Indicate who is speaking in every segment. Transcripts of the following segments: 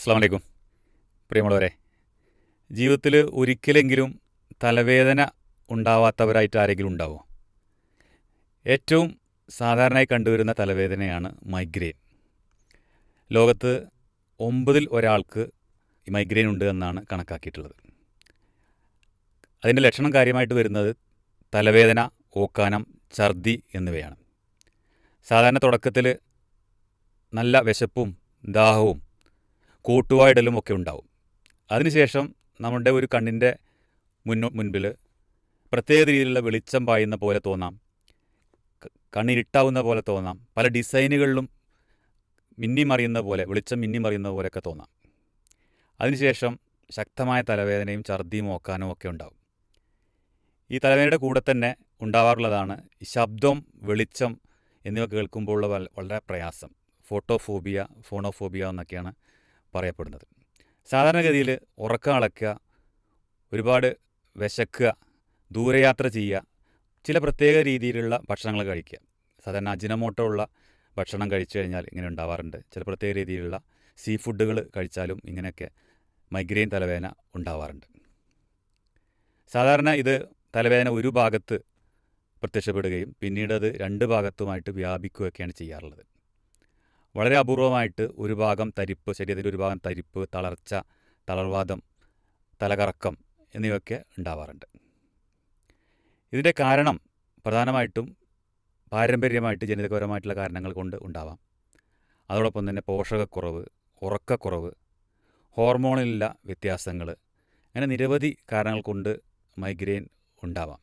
Speaker 1: അസ്സാം പ്രിയമുള്ളവരെ ജീവിതത്തിൽ ഒരിക്കലെങ്കിലും തലവേദന ഉണ്ടാവാത്തവരായിട്ട് ആരെങ്കിലും ഉണ്ടാവോ? ഏറ്റവും സാധാരണയായി കണ്ടുവരുന്ന തലവേദനയാണ് മൈഗ്രെയിൻ. ലോകത്ത് ഒമ്പതിൽ ഒരാൾക്ക് മൈഗ്രെയിൻ ഉണ്ട് എന്നാണ് കണക്കാക്കിയിട്ടുള്ളത്. അതിന്റെ ലക്ഷണം കാര്യമായിട്ട് വരുന്നത് തലവേദന ഓക്കാനം ഛർദി എന്നിവയാണ്. സാധാരണ തുടക്കത്തിൽ നല്ല വിശപ്പും ദാഹവും കൂട്ടുവായിടലും ഒക്കെ ഉണ്ടാവും അതിനുശേഷം നമ്മുടെ ഒരു കണ്ണിന്റെ മുന്നോ മുൻപിൽ പ്രത്യേക രീതിയിലുള്ള വെളിച്ചം പായുന്ന പോലെ തോന്നാം. കണ്ണിരിട്ടാവുന്ന പോലെ തോന്നാം. പല ഡിസൈനുകളിലും മിന്നിമറിയുന്ന പോലെ വെളിച്ചം മിന്നിമറിയുന്ന പോലെയൊക്കെ തോന്നാം. അതിനുശേഷം ശക്തമായ തലവേദനയും ഛർദിയും ഓക്കാനും ഒക്കെ ഉണ്ടാവും. ഈ തലവേദനയുടെ കൂടെ തന്നെ ഉണ്ടാവാറുള്ളതാണ് ശബ്ദം വെളിച്ചം എന്നിവ കേൾക്കുമ്പോഴുള്ള വളരെ പ്രയാസം. ഫോട്ടോഫോബിയ ഫോണോഫോബിയ എന്നൊക്കെയാണ് പറയപ്പെടുന്നത്. സാധാരണഗതിയിൽ ഉറക്കം അളക്കുക ഒരുപാട് വിശക്കുക ദൂരയാത്ര ചെയ്യുക ചില പ്രത്യേക രീതിയിലുള്ള ഭക്ഷണങ്ങൾ കഴിക്കുക. സാധാരണ അജിനമോട്ടോ ഉള്ള ഭക്ഷണം കഴിച്ചു കഴിഞ്ഞാൽ ഇങ്ങനെ ഉണ്ടാവാറുണ്ട്. ചില പ്രത്യേക രീതിയിലുള്ള സീ ഫുഡുകൾ കഴിച്ചാലും ഇങ്ങനെയൊക്കെ മൈഗ്രെയിൻ തലവേദന ഉണ്ടാവാറുണ്ട്. സാധാരണ ഇത് തലവേദന ഒരു ഭാഗത്ത് പ്രത്യക്ഷപ്പെടുകയും പിന്നീട് അത് രണ്ട് ഭാഗത്തുമായിട്ട് വ്യാപിക്കുകയൊക്കെയാണ് ചെയ്യാറുള്ളത്. വളരെ അപൂർവമായിട്ട് ഒരു ഭാഗം തരിപ്പ് ശരീരത്തിന്റെ ഒരു ഭാഗം തരിപ്പ് തളർച്ച തളർവാദം തലകറക്കം എന്നിവയൊക്കെ ഉണ്ടാവാറുണ്ട്. ഇതിന്റെ കാരണം പ്രധാനമായിട്ടും പാരമ്പര്യമായിട്ട് ജനിതകപരമായിട്ടുള്ള കാരണങ്ങൾ കൊണ്ട് ഉണ്ടാവാം. അതോടൊപ്പം തന്നെ പോഷകക്കുറവ് ഉറക്കക്കുറവ് ഹോർമോണിലുള്ള വ്യത്യാസങ്ങൾ അങ്ങനെ നിരവധി കാരണങ്ങൾ കൊണ്ട് മൈഗ്രെയിൻ ഉണ്ടാവാം.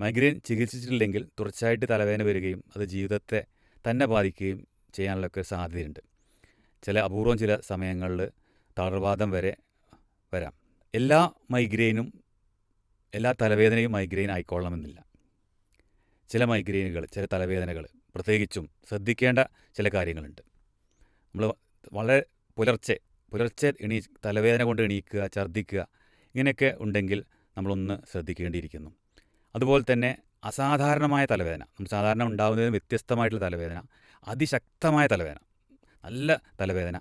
Speaker 1: മൈഗ്രെയിൻ ചികിത്സിച്ചിട്ടില്ലെങ്കിൽ തുടർച്ചയായിട്ട് തലവേദന വരികയും അത് ജീവിതത്തെ തന്നെ ബാധിക്കുകയും ചെയ്യാനുള്ളൊക്കെ സാധ്യതയുണ്ട്. ചില അപൂർവം ചില സമയങ്ങളിൽ തളർവാദം വരെ വരാം. എല്ലാ മൈഗ്രെയിനും എല്ലാ തലവേദനയും മൈഗ്രെയിൻ ആയിക്കൊള്ളണമെന്നില്ല. ചില മൈഗ്രെയിനുകൾ ചില തലവേദനകൾ പ്രത്യേകിച്ചും ശ്രദ്ധിക്കേണ്ട ചില കാര്യങ്ങളുണ്ട്. നമ്മൾ വളരെ പുലർച്ചെ പുലർച്ചെ എണീ തലവേദന കൊണ്ട് എണീക്കുക ഛർദ്ദിക്കുക ഇങ്ങനെയൊക്കെ ഉണ്ടെങ്കിൽ നമ്മളൊന്ന് ശ്രദ്ധിക്കേണ്ടിയിരിക്കുന്നു. അതുപോലെ തന്നെ അസാധാരണമായ തലവേദന നമ്മൾ സാധാരണ ഉണ്ടാകുന്നതിന് വ്യത്യസ്തമായിട്ടുള്ള തലവേദന അതിശക്തമായ തലവേദന. നല്ല തലവേദന.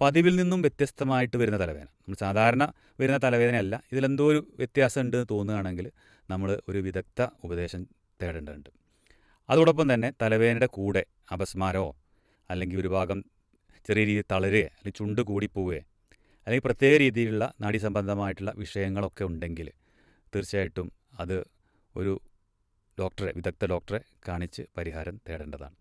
Speaker 1: പതിവിൽ നിന്നും വ്യത്യസ്തമായിട്ട് വരുന്ന തലവേദന. നമ്മൾ സാധാരണ വരുന്ന തലവേദനയല്ല. ഇതിലെന്തോ ഒരു വ്യത്യാസം ഉണ്ട് എന്ന് തോന്നുകയാണെങ്കിൽ നമ്മൾ ഒരു വിദഗ്ധ ഉപദേശം തേടേണ്ടതുണ്ട്. അതോടൊപ്പം തന്നെ തലവേദനയുടെ കൂടെ അപസ്മാരോ അല്ലെങ്കിൽ ഒരു ഭാഗം ചെറിയ രീതിയിൽ തളരുകയോ അല്ലെങ്കിൽ ചുണ്ട് കൂടിപ്പോവുകയോ അല്ലെങ്കിൽ പ്രത്യേക രീതിയിലുള്ള നാഡീസംബന്ധമായിട്ടുള്ള വിഷയങ്ങളൊക്കെ ഉണ്ടെങ്കിൽ തീർച്ചയായിട്ടും അത് ഒരു ഡോക്ടറെ വിദഗ്ധ ഡോക്ടറെ കാണിച്ച് പരിഹാരം തേടേണ്ടതാണ്.